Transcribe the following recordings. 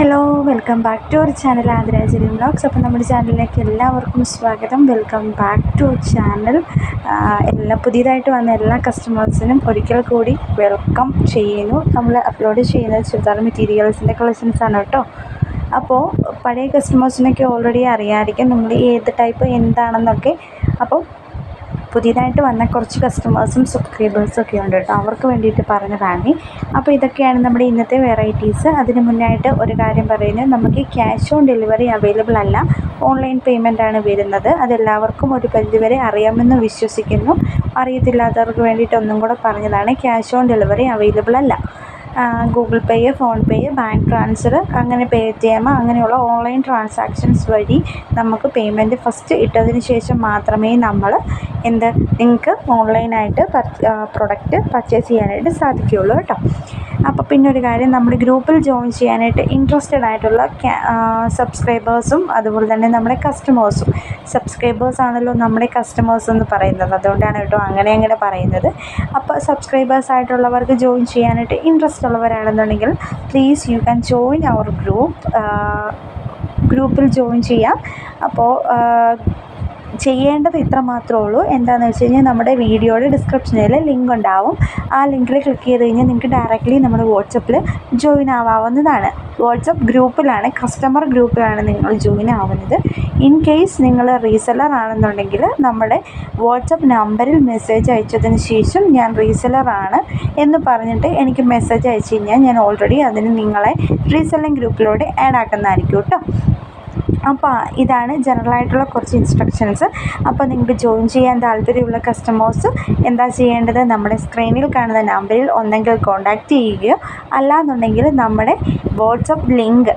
Hello welcome back to our channel ആദരാചരി vlogs അപ്പോൾ നമ്മുടെ ചാനലിലേക്ക് എല്ലാവർക്കും സ്വാഗതം. വെൽക്കം ബാക്ക് ടു ചാനൽ എല്ലാ പുതിയതായിട്ട് വന്ന എല്ലാ കസ്റ്റമേഴ്സിനും ഒരിക്കൽ കൂടി വെൽക്കം ചെയ്യുന്നു. നമ്മൾ അപ്ലോഡ് ചെയ്യുന്ന ചുരിദാർ മെറ്റീരിയൽസിന്റെ കളക്ഷൻസ് ആണ് കേട്ടോ. അപ്പോൾ പഴയ കസ്റ്റമേഴ്സിനൊക്കെ ഓൾറെഡി അറിയാമായിരിക്കും നമ്മൾ ഏത് ടൈപ്പ് എന്താണെന്നൊക്കെ. അപ്പോൾ പുതിയതായിട്ട് വന്ന കുറച്ച് കസ്റ്റമേഴ്സും സബ്സ്ക്രൈബേഴ്സും ഒക്കെ ഉണ്ട് കേട്ടോ. അവർക്ക് വേണ്ടിയിട്ട് പറഞ്ഞതാണ്. അപ്പോൾ ഇതൊക്കെയാണ് നമ്മുടെ ഇന്നത്തെ വെറൈറ്റീസ് അതിന് മുന്നായിട്ട് ഒരു കാര്യം പറയുന്നത് നമുക്ക് ക്യാഷ് ഓൺ ഡെലിവറി അവൈലബിൾ അല്ല. ഓൺലൈൻ പേയ്മെന്റ് ആണ് വരുന്നത്. അതെല്ലാവർക്കും ഒരു പരിധിവരെ അറിയാമെന്ന് വിശ്വസിക്കുന്നു. അറിയത്തില്ലാത്തവർക്ക് വേണ്ടിയിട്ട് ഒന്നും കൂടെ പറഞ്ഞതാണ് ക്യാഷ് ഓൺ ഡെലിവറി അവൈലബിൾ അല്ല. Google Pay phone pay bank transfer അങ്ങനെ പേ ടി എം അങ്ങനെയുള്ള ഓൺലൈൻ ട്രാൻസാക്ഷൻസ് വഴി നമുക്ക് പേയ്മെന്റ് ഫസ്റ്റ് ഇട്ടതിന് ശേഷം മാത്രമേ നമ്മൾ എന്ത് നിങ്ങൾക്ക് ഓൺലൈനായിട്ട് പ്രൊഡക്റ്റ് പർച്ചേസ് ചെയ്യാനായിട്ട് സാധിക്കുകയുള്ളൂ കേട്ടോ. അപ്പോൾ പിന്നെ ഒരു കാര്യം നമ്മുടെ ഗ്രൂപ്പിൽ ജോയിൻ ചെയ്യാനായിട്ട് ഇൻട്രസ്റ്റഡ് ആയിട്ടുള്ള സബ്സ്ക്രൈബേഴ്സും അതുപോലെ തന്നെ നമ്മുടെ കസ്റ്റമേഴ്സും സബ്സ്ക്രൈബേഴ്സ് ആണല്ലോ നമ്മുടെ കസ്റ്റമേഴ്സ് എന്ന് പറയുന്നത്. അതുകൊണ്ടാണ് കേട്ടോ അങ്ങനെ അങ്ങനെ പറയുന്നത്. അപ്പോൾ സബ്സ്ക്രൈബേഴ്സ് ആയിട്ടുള്ളവർക്ക് ജോയിൻ ചെയ്യാനായിട്ട് interest ഉള്ളവരാണെന്നുണ്ടെങ്കിൽ please you can join our group ഗ്രൂപ്പിൽ ജോയിൻ ചെയ്യാം. അപ്പോൾ ചെയ്യേണ്ടത് ഇത്ര മാത്രമേ ഉള്ളൂ എന്താണെന്ന് വെച്ച് കഴിഞ്ഞാൽ നമ്മുടെ വീഡിയോയുടെ ഡിസ്ക്രിപ്ഷനിൽ ലിങ്ക് ഉണ്ടാവും ആ ലിങ്കിൽ ക്ലിക്ക് ചെയ്ത് കഴിഞ്ഞാൽ നിങ്ങൾക്ക് ഡയറക്റ്റ്ലി നമ്മുടെ വാട്സപ്പിൽ ജോയിൻ ആവാവുന്നതാണ്. വാട്സപ്പ് ഗ്രൂപ്പിലാണ് കസ്റ്റമർ ഗ്രൂപ്പിലാണ് നിങ്ങൾ ജോയിൻ ആവുന്നത്. ഇൻ കേസ് നിങ്ങൾ റീസെല്ലർ ആണെന്നുണ്ടെങ്കിൽ നമ്മുടെ വാട്സപ്പ് നമ്പറിൽ മെസ്സേജ് അയച്ചതിന് ശേഷം ഞാൻ റീസെല്ലർ ആണ് എന്ന് പറഞ്ഞിട്ട് എനിക്ക് മെസ്സേജ് അയച്ചു കഴിഞ്ഞാൽ ഞാൻ ഓൾറെഡി അതിന് നിങ്ങളെ റീസെല്ലിംഗ് ഗ്രൂപ്പിലൂടെ ആഡ് ആക്കുന്നതായിരിക്കും കേട്ടോ. അപ്പോൾ ഇതാണ് ജനറൽ ആയിട്ടുള്ള കുറച്ച് ഇൻസ്ട്രക്ഷൻസ് അപ്പോൾ നിങ്ങൾക്ക് ജോയിൻ ചെയ്യാൻ താല്പര്യമുള്ള കസ്റ്റമേഴ്സ് എന്താ ചെയ്യേണ്ടത്? നമ്മുടെ സ്ക്രീനിൽ കാണുന്ന നമ്പറിൽ ഒന്നെങ്കിൽ കോൺടാക്റ്റ് ചെയ്യുകയോ അല്ലാന്നുണ്ടെങ്കിൽ നമ്മുടെ വാട്സപ്പ് ലിങ്ക്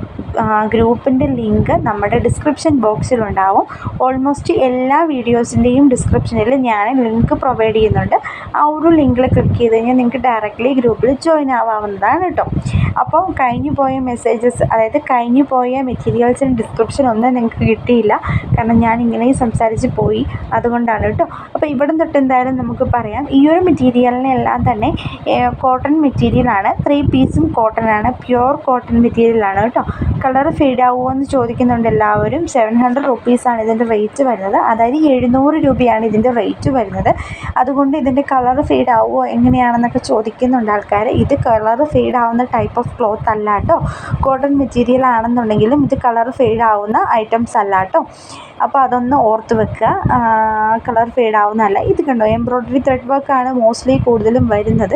ഗ്രൂപ്പിന്റെ ലിങ്ക് നമ്മുടെ ഡിസ്ക്രിപ്ഷൻ ബോക്സിലുണ്ടാവും ഓൾമോസ്റ്റ് എല്ലാ വീഡിയോസിന്റെയും ഡിസ്ക്രിപ്ഷനിൽ ഞാൻ ലിങ്ക് പ്രൊവൈഡ് ചെയ്യുന്നുണ്ട്. ആ ഒരു ലിങ്കിൽ ക്ലിക്ക് ചെയ്ത് കഴിഞ്ഞാൽ നിങ്ങൾക്ക് ഡയറക്റ്റ്ലി ഗ്രൂപ്പിൽ ജോയിൻ ആവാവുന്നതാണ് കേട്ടോ. അപ്പോൾ കഴിഞ്ഞു പോയ മെസ്സേജസ് അതായത് കഴിഞ്ഞു പോയ മെറ്റീരിയൽസിന്റെ ഡിസ്ക്രിപ്ഷൻ ഒന്നും നിങ്ങൾക്ക് കിട്ടിയില്ല. കാരണം ഞാൻ ഇങ്ങനെയും സംസാരിച്ച് പോയി. അതുകൊണ്ടാണ് കേട്ടോ. അപ്പോൾ ഇവിടം തൊട്ട് എന്തായാലും നമുക്ക് പറയാം. ഈ ഒരു മെറ്റീരിയലിനെല്ലാം തന്നെ കോട്ടൺ മെറ്റീരിയലാണ് ത്രീ പീസും കോട്ടൺ ആണ്. പ്യുവർ കോട്ടൺ മെറ്റീരിയലാണ് കേട്ടോ. കളർ ഫെയ്ഡ് ആവുമോ എന്ന് ചോദിക്കുന്നുണ്ട് എല്ലാവരും. സെവൻ ഹൺഡ്രഡ് റുപ്പീസാണ് ഇതിന്റെ റേറ്റ് വരുന്നത്. അതായത് എഴുന്നൂറ് രൂപയാണ് ഇതിന്റെ റേറ്റ് വരുന്നത്. അതുകൊണ്ട് ഇതിന്റെ കളർ ഫെയ്ഡ് ആവുമോ എങ്ങനെയാണെന്നൊക്കെ ചോദിക്കുന്നുണ്ട് ആൾക്കാർ ഇത് കളർ ഫെയ്ഡ് ആവുന്ന ടൈപ്പ് ഓഫ് ക്ലോത്ത് അല്ല കേട്ടോ. കോട്ടൺ മെറ്റീരിയൽ ആണെന്നുണ്ടെങ്കിലും ഇത് കളർ ഫെയ്ഡ് ആവുന്ന ഐറ്റംസ് അല്ല കേട്ടോ. അപ്പോൾ അതൊന്ന് ഓർത്ത് വെക്കുക. കളർ ഫെയ്ഡ് ആവുന്നതല്ല. ഇത് കണ്ടോ എംബ്രോയ്ഡറി ത്രെഡ് വർക്കാണ് മോസ്റ്റ്ലി കൂടുതലും വരുന്നത്.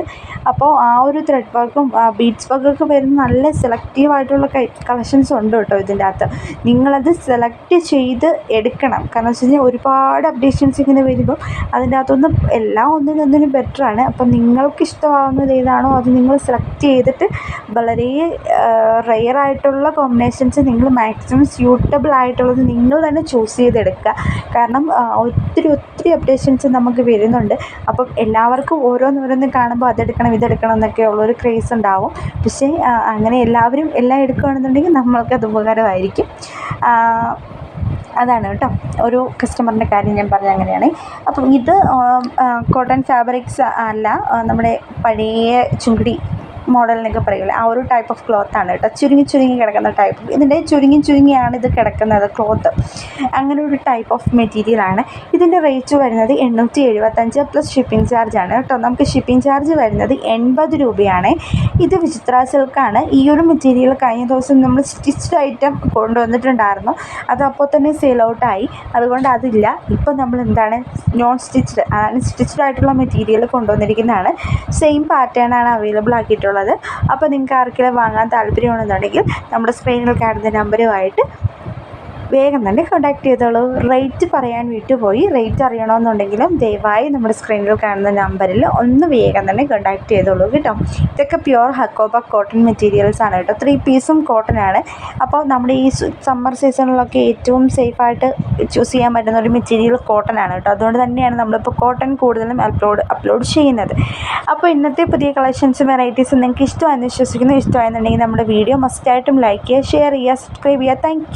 അപ്പോൾ ആ ഒരു ത്രെഡ് വർക്കും ബീഡ്സ് വർക്കൊക്കെ വരുന്ന നല്ല സെലക്റ്റീവ് ആയിട്ടുള്ള കളക്ഷൻസ് ഉണ്ട് കേട്ടോ ഇതിന്റെ അകത്ത്. നിങ്ങളത് സെലക്ട് ചെയ്ത് എടുക്കണം. കാരണം വെച്ച് കഴിഞ്ഞാൽ ഒരുപാട് അപ്ഡേഷൻസ് ഇങ്ങനെ വരുമ്പോൾ അതിന്റെ അകത്തൊന്നും എല്ലാം ഒന്നിനൊന്നിനും ബെറ്ററാണ് അപ്പം നിങ്ങൾക്ക് ഇഷ്ടമാവുന്നത് ഏതാണോ അത് നിങ്ങൾ സെലക്ട് ചെയ്തിട്ട് വളരെ റെയർ ആയിട്ടുള്ള കോമ്പിനേഷൻസ് നിങ്ങൾ മാക്സിമം സ്യൂട്ടബിൾ ആയിട്ടുള്ളത് നിങ്ങൾ തന്നെ ചൂസ് ചെയ്തെടുക്കുക. കാരണം ഒത്തിരി ഒത്തിരി അപ്ഡേഷൻസ് നമുക്ക് വരുന്നുണ്ട്. അപ്പം എല്ലാവർക്കും ഓരോന്നോരോന്ന് കാണുമ്പോൾ അതെടുക്കണം ഇതെടുക്കണം എന്നൊക്കെ ഉള്ളൊരു ക്രേസ് ഉണ്ടാവും. പക്ഷേ അങ്ങനെ എല്ലാവരും എല്ലാം എടുക്കുകയാണെന്നുണ്ടെങ്കിൽ നമ്മൾക്കത് ഉപകാരമായിരിക്കും. അതാണ് കേട്ടോ. ഒരു കസ്റ്റമറിന്റെ കാര്യം ഞാൻ പറഞ്ഞത് അങ്ങനെയാണ്. അപ്പം ഇത് കോട്ടൺ ഫാബ്രിക്സ് അല്ല നമ്മുടെ പഴയ ചുങ്കടി മോഡൽ എന്നൊക്കെ പറയില്ല ആ ഒരു ടൈപ്പ് ഓഫ് ക്ലോത്ത് ആണ് കേട്ടോ. ചുരുങ്ങി ചുരുങ്ങി കിടക്കുന്ന ടൈപ്പ് ഇതിന്റെ ചുരുങ്ങി ചുരുങ്ങിയാണ് ഇത് കിടക്കുന്നത് ക്ലോത്ത് അങ്ങനെ ഒരു ടൈപ്പ് ഓഫ് മെറ്റീരിയൽ ആണ്. ഇതിന്റെ റേറ്റ് വരുന്നത് എണ്ണൂറ്റി എഴുപത്തഞ്ച് പ്ലസ് ഷിപ്പിംഗ് ചാർജ് ആണ് കേട്ടോ. നമുക്ക് ഷിപ്പിംഗ് ചാർജ് വരുന്നത് എൺപത് രൂപയാണ്. ഇത് വിചിത്ര സിൽക്കാണ് ഈ ഒരു മെറ്റീരിയൽ കഴിഞ്ഞ ദിവസം നമ്മൾ സ്റ്റിച്ച്ഡ് ഐറ്റം കൊണ്ടുവന്നിട്ടുണ്ടായിരുന്നു. അത് അപ്പോൾ തന്നെ സെയിൽ ഔട്ടായി അതുകൊണ്ട് അതില്ല. ഇപ്പം നമ്മൾ എന്താണ് നോൺ സ്റ്റിച്ച്ഡ് അതായത് സ്റ്റിച്ച്ഡ് ആയിട്ടുള്ള മെറ്റീരിയൽ കൊണ്ടുവന്നിരിക്കുന്നതാണ്. സെയിം പാറ്റേൺ ആണ് അവൈലബിൾ ആക്കിയിട്ടുള്ളത്. ഉള്ളത് അപ്പോൾ നിങ്ങൾക്ക് ആർക്കെങ്കിലും വാങ്ങാൻ താല്പര്യമാണെന്നുണ്ടെങ്കിൽ നമ്മുടെ സ്ക്രീനിൽ കാണുന്ന നമ്പറുമായിട്ട് വേഗം തന്നെ കോൺടാക്ട് ചെയ്തോളൂ. റേറ്റ് പറയാൻ വിട്ടുപോയി. റേറ്റ് അറിയണമെന്നുണ്ടെങ്കിലും ദയവായി നമ്മുടെ സ്ക്രീനിൽ കാണുന്ന നമ്പറിൽ ഒന്ന് വേഗം തന്നെ കോൺടാക്ട് ചെയ്തോളൂ കേട്ടോ. ഇതൊക്കെ പ്യുവർ ഹക്കോബ കോട്ടൺ മെറ്റീരിയൽസ് ആണ് കേട്ടോ. ത്രീ പീസും കോട്ടൺ ആണ്. അപ്പോൾ നമ്മുടെ ഈ സമ്മർ സീസണിലൊക്കെ ഏറ്റവും സേഫായിട്ട് ചൂസ് ചെയ്യാൻ പറ്റുന്ന ഒരു മെറ്റീരിയൽ കോട്ടൺ ആണ് കേട്ടോ. അതുകൊണ്ട് തന്നെയാണ് നമ്മളിപ്പോൾ കോട്ടൺ കൂടുതലും അപ്ലോഡ് അപ്ലോഡ് ചെയ്യുന്നത്. അപ്പോൾ ഇന്നത്തെ പുതിയ കളക്ഷൻസും വെറൈറ്റീസും നിങ്ങൾക്ക് ഇഷ്ടമായെന്ന് വിശ്വസിക്കുന്നു. ഇഷ്ടമായെന്നുണ്ടെങ്കിൽ നമ്മുടെ വീഡിയോ മസ്റ്റായിട്ടും ലൈക്ക് ചെയ്യുക ഷെയർ ചെയ്യുക സബ്സ്ക്രൈബ് ചെയ്യുക. താങ്ക്